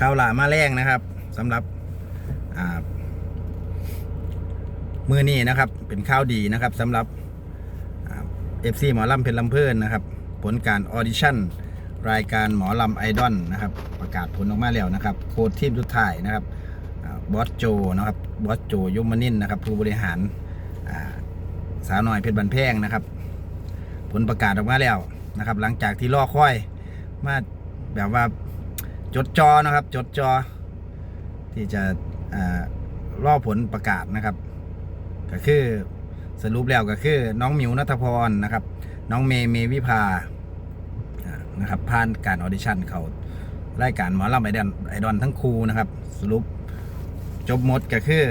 ข่าวหลามาแรงนะครับสำหรับมือนี้นะครับ เป็นข่าวดีนะครับสำหรับเอฟซีหมอลำเพชรลำเพลินนะครับ ผลการออดิชั่นรายการหมอลำไอดอลนะครับ ประกาศผลออกมาแล้วนะครับโค้ดทีมสุดท้ายนะครับบอสโจนะครับบอสโจยมนินนะครับ ผู้บริหารสาวน้อยเพชรบันแพงนะครับ ผลประกาศออกมาแล้วนะครับ หลังจากที่รอค่อยมาแบบว่า จดจอนะครับ จดจอ ที่จะอ่ารอผลประกาศนะครับ ก็คือสรุปแล้วก็คือ น้องหมิวนัทพรนะครับ น้องเมย์เมวิภานะครับผ่านการออดิชั่นเขารายการหมอลำไอดอนไอดอนทั้งครูนะครับ สรุปจบหมดก็คือ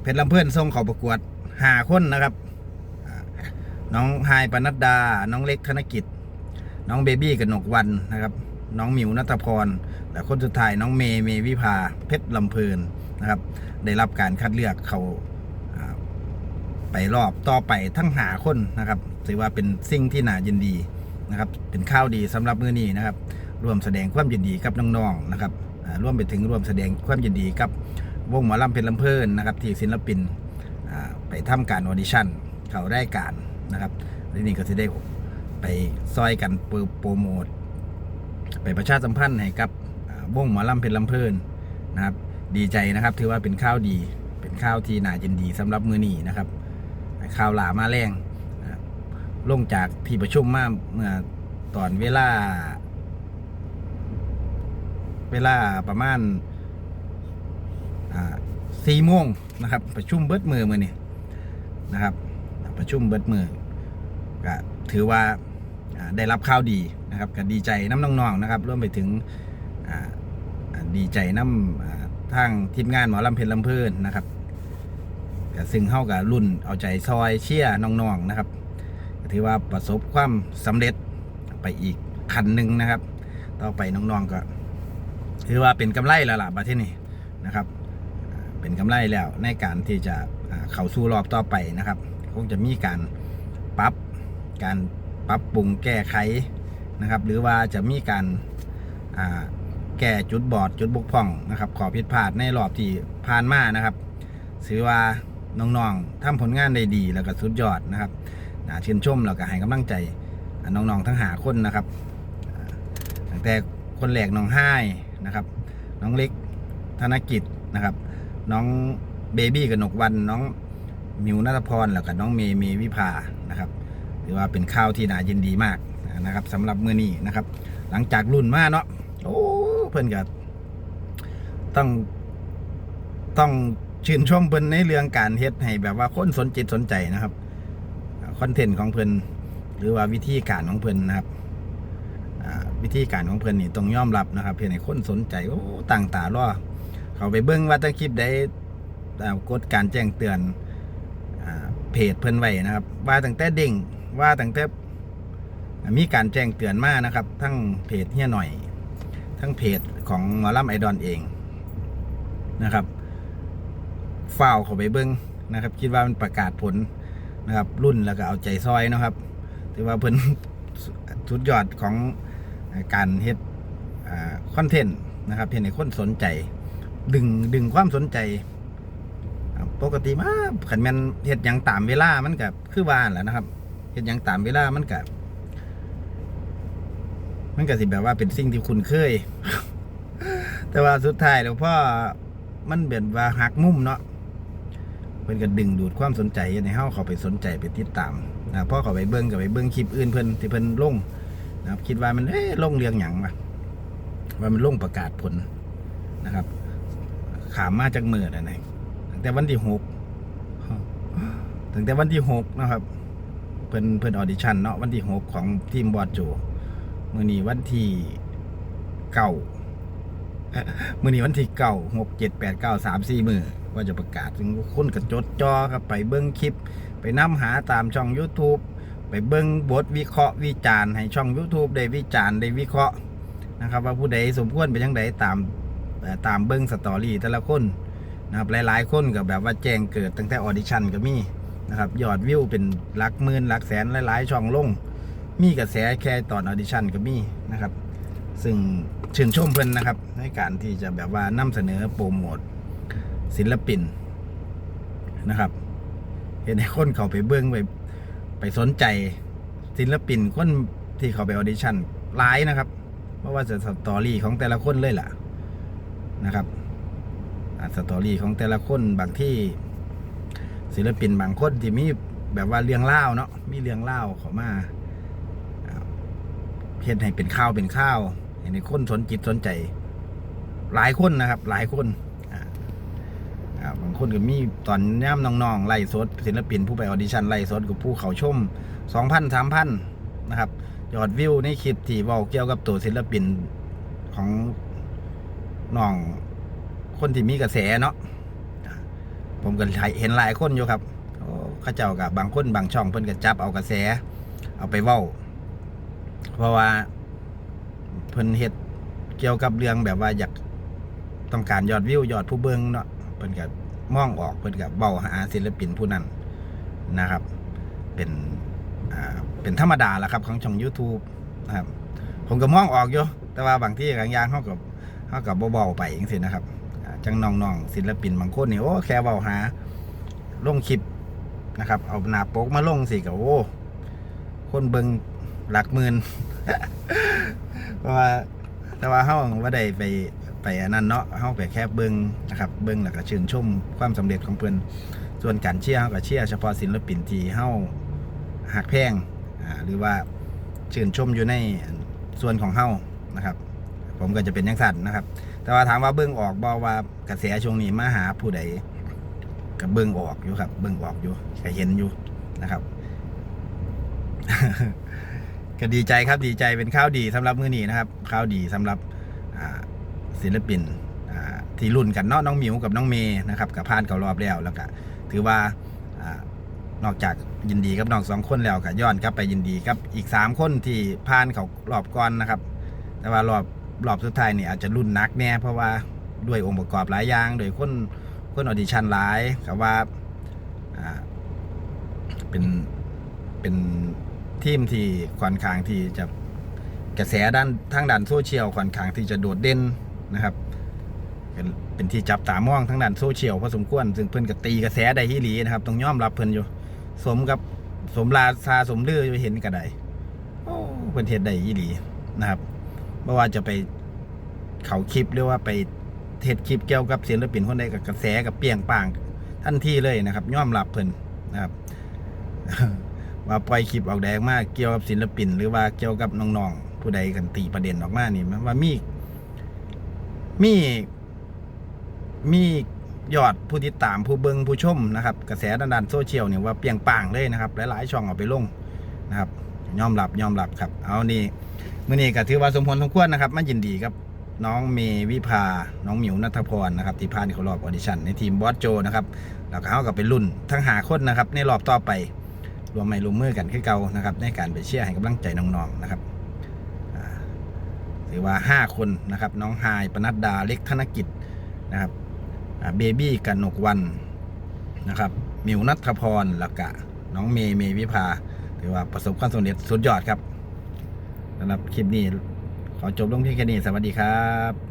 เพชรลำเพื่อนส่งเขาประกวดหาคนนะครับ น้องไฮปนัดดา น้องเล็กธนกิจ น้องเบบี้กนกวันนะครับ น้องหมิวนัทพร และคนสุดท้ายน้องเมย์เมวิภาเพชรลำเพลินนะครับ ได้รับการคัดเลือกเขาไปรอบต่อไปทั้งหาคนนะครับ ถือว่าเป็นสิ่งที่น่ายินดีนะครับ เป็นข้าวดีสำหรับมือนี้นะครับ ร่วมแสดงความยินดีกับน้องๆนะครับร่วมไปถึงร่วมแสดงความยินดีกับวงหมอลำเพชรลำเพลินนะครับที่ศิลปินไปทำการออดิชั่นเขาได้การนะครับทีนี้ก็จะได้ไปซอยกันโปรโมท ไปประชาสัมพันธ์ให้กับ วงหมอลำเพชรลำเพลินนะครับ ดีใจนะครับ ถือว่าเป็นข้าวดี เป็นข้าวที่น่ายินดีสำหรับมือนีนะครับข้าวหลามาแรงนะครับลงจากที่ประชุมมาเมื่อตอนเวลา เวลาประมาณสี่โมงนะครับ ประชุมเบิดมือมือนี่นะครับ ประชุมเบิดมือก็ถือว่าได้รับข่าวดีนะครับก็ดีใจน้ำน้องๆนะครับรวมไปถึง ดีใจน้ำทางทีมงานหมอลำเพลินลำเพลินนะครับก็ซึ่งเข้ากับรุ่นเอาใจซอยเชียน้องๆนะครับถือว่าประสบความสำเร็จไปอีกขั้นหนึ่งนะครับ ต่อไปน้องๆก็ ถือว่าเป็นกำไรแล้วล่ะประเทศนี้นะครับ เป็นกำไรแล้วในการที่จะเข้าสู่รอบต่อไปนะครับคงจะมีการปรับการปรับปรุงแก้ไขนะครับ หรือว่าจะมีการ แก้จุดบอดจุดบกพร่องนะครับ ขอผิดพลาดในรอบที่ผ่านมานะครับถือว่าน้องๆทำผลงานได้ดีแล้วก็สุดยอดนะครับน่าชื่นชมแล้วก็ให้กำลังใจน้องๆทั้งหาคนนะครับตั้งแต่คนแรกน้องไห้นะครับ น้องเล็กธนกิจนะครับ น้องเบบี้กับนกวันน้องมิวนัทพรแล้วก็น้องเมย์เมวิภานะครับถือว่าเป็นข้าวที่น่ายินดีมากนะครับสำหรับมื้อนี้นะครับ หลังจากรุ่นมาเนาะโอ้ เพิ่นก็ต้องต้องชื่นชมเพิ่นในเรื่องการเฮ็ดให้แบบว่าคนสนจิตสนใจนะครับคอนเทนต์ของเพิ่นหรือว่าวิธีการของเพิ่นนะครับวิธีการของเพิ่นนี่ต้องยอมรับนะครับ เพื่อให้คนสนใจโอ้ต่างตารอเขาไปเบิ่งว่าถ้าคลิปใดอ่ากดการแจ้งเตือนอเพจเพิ่นไว้นะครับ ว่าตั้งแต่เด้งว่าตั้งแต่มีการแจ้งเตือนมานะครับ ทั้งเพจเฮียหน่อย ทั้งเพจของหมอลำไอดอนเองนะครับฝ้าวเข้าไปเบิ้งนะครับ คิดว่ามันประกาศผลนะครับ รุ่นแล้วก็เอาใจซอยนะครับถือว่าเพิ่นสุดยอดของการเฮ็ดคอนเทนต์นะครับเห็นให้คนสนใจ ดึงดึงความสนใจ ปกติมาขันแมนเฮ็ดยังตามเวลามันกับคือบ้านแหละนะครับเฮ็ดยังตามเวลามันกับ มันก็สิแบบว่าเป็นสิ่งที่คุ้นเคย แต่ว่าสุดท้ายแล้วพ่อมันเป็นว่าหักมุมเนาะเพิ่นก็ดึงดูดความสนใจในเฮาเขาไปสนใจไปติดตามนะพ่อเขาไปเบิ่งกับไปเบิ่งคลิปอื่นเพิ่อนที่เพิ่อนลงนะครับ คิดว่ามันเอ๊ะลงเรียงหยังวะว่ามันลงประกาศผลนะครับ ขามมาจากมือนะไหนตั้งแต่วันที่หกตั้งแต่วันที่หกนะครับ เพิ่นเพิ่อนออดิชั่นเนาะวันที่หกของทีมบอดโจ มือนี้วันที่เก้ามือนี้วันที่เก้าหกเจ็ดแปดเก้าสามสี่มือว่าจะประกาศถึงคนกระจดจอครับไปเบิ้งคลิป ไปนํหาตามช่อง YouTube ไปเบิ้งบทวิเคราะห์วิจารณ์ให้ช่อง YouTube ได้วิจารณ์ได้วิเคราะห์นะครับ ว่าผู้ใดสมควรไปยังใดตามตามเบิ้งสตอรี่แต่ละคนนะครับหลายๆ คนก็แบบว่าแจ้งเกิดตั้งแต่ออดิชั่นก็มีนะครับยอดวิวเป็นหลักหมื่นหลักแสนหลายๆ ช่องลง มีกระแสแค่ตอนออดิชั่นก็มีนะครับ ซึ่งชื่นชมเพิ่นนะครับ ในการที่จะแบบว่านำเสนอโปรโมทศิลปินนะครับ เห็นให้คนเขาไปเบิ้องไปไปสนใจศิลปินคนที่เขาไปออดิชั่นหลายนะครับเพราะว่าจะสตอรี่ของแต่ละคนเลยล่ะนะครับสตอรี่ของแต่ละคนบางที่ศิลปินบางคนที่มีแบบว่าเรื่องเล่าเนาะมีเรื่องเล่าเขามาอ่า เห็นให้เป็นข้าวเป็นข้าวเห็นให้คนสนจิตสนใจ หลายคนนะครับ หลายคนบางคนก็มีตอนย่ำน้องๆไล่สดศิลปินผู้ไปออดิชั่นไล่สดกับผู้เขาชมสองพันสามพันนะครับยอดวิวในคลิปที่เว้าเกี่ยวกับตัวศิลปินของน้องคนที่มีกระแสเนาะผมก็เห็นหลายคนอยู่ครับข้าเจ้ากับบางคนบางช่องเพิ่นก็จับเอากระแส เอาไปเว้า เพราะว่าเพิ่นเฮ็ดเกี่ยวกับเรื่องแบบว่าอยากต้องการยอดวิวยอดผู้เบิงเนาะเพิ่นก็มองออกเพิ่นก็เว้าหาศิลปินผู้นั้นนะครับ เป็นอ่าเป็นธรรมดาแหละครับของช่อง YouTube นะครับผมก็มองออกอยู่แต่ว่าบางที่บางอย่างเขากับเขากับเบาๆไปอย่งสินะครับจังน้องๆศิลปินบางคนนี่โอ้แค่เบาหาลงคลิปนะครับ เอาหน้าปกมาลงสิกับโอ้คนเบิง หลักหมื่นเพราะว่าแต่ว่าเขาว่าได้ไปไปอันนั้นเนาะเขาไปแค่เบิงนะครับ เบิงแล้วก็ชื่นชมความสำเร็จของเพิ่นส่วนการเชียร์เขาก็เชียร์เฉพาะศิลปินที่เฮาหักแพงอ่าหรือว่าชื่นชมอยู่ในส่วนของเฮานะครับ ผมก็จะเป็นยังสั่นนะครับ แต่ว่าถามว่าเบิ้งออกบอว่ากระแสช่วงนี้มาหาผู้ใดกับเบิ้งออกอยู่ครับ เบิ้งออกอยู่ก็เห็นอยู่นะครับ ก็ดีใจครับดีใจเป็นข้าวดีสำหรับมื้อนี้นะครับข้าวดีสำหรับศิลปินที่รุ่นกันเนาะน้องมิวกับน้องเมย์นะครับกับผ่านเขารอบแล้วแล้วก็ถือว่าอนอกจากยินดีกับน้องสองคนแล้วก็ย้อนกลับไปยินดีกับอีกสามคนที่ผ่านเขารอบก่อนนะครับ แต่ว่ารอบรอบสุดท้ายนี่อาจจะรุ่นนักแน่เพราะว่าด้วยองค์ประกอบหลายอย่างโดยคนคนออดิชั่นหลายกับว่าเป็นเป็น ทีมที่ค่อนข้างที่จะกระแสด้านทางด้านโซเชียลค่อนข้างที่จะโดดเด่นนะครับ เป็นเป็นที่จับตามองทั้งด้านโซเชียลพอสมควรซึ่งเพิ่นก็ตีกระแสได้ที่หลีนะครับต้องยอมรับเพิ่นอยู่ สมกับสมราซาสมลืออยู่เห็นกันไดโอ้เพิ่นเฮ็ดได้อีหลีนะครับไม่ว่าจะไปเขาคลิปหรือว่าไปเทศคลิปเกี่ยวกับศิลปินคนใดกับกระแสกับเปียงป่างทันทีเลยนะครับยอมรับเพิ่นนะครับ ว่าปล่อยคลิปออกแดงมากเกี่ยวกับศิลปิน หรือว่าเกี่ยวกับน้องๆผู้ใดกันตีประเด็นออกมานี่มันว่ามีมีมียอดผู้ติดตามผู้เบิงผู้ชมนะครับ กระแสด้านโซเชียลเนี่ยว่าเปรียงป่างเลยนะครับ หลายๆช่องเอาไปลงนะครับ ยอมรับยอมรับครับ เอานี่มื่อนี้ก็ถือว่าสมพลสมควรนะครับมายินดีกับน้องเมวิภา น้องหมิวนัทพรนะครับที่ผ่านเข้ารอบออดิชั่นในทีมบอสโจนะครับแล้วก็เขากับเป็นรุ่นทั้งหาคนนะครับในรอบต่อไป รวมไม้รวมมือกันขึ้นเก่านะครับ ในการไปเชียร์ให้กำลังใจน้องๆนะครับถือว่า 5 คนนะครับ น้องไฮายปนัดดาเล็กธนกิจนะครับเบบี้กันนกวันนะครับมิวนัทพรล้วก็น้องเมย์เมวิภาถือว่าประสบความสำเร็จสุดยอดครับสำหรับคลิปนี้ ขอจบลงที่แค่นี้สวัสดีครับ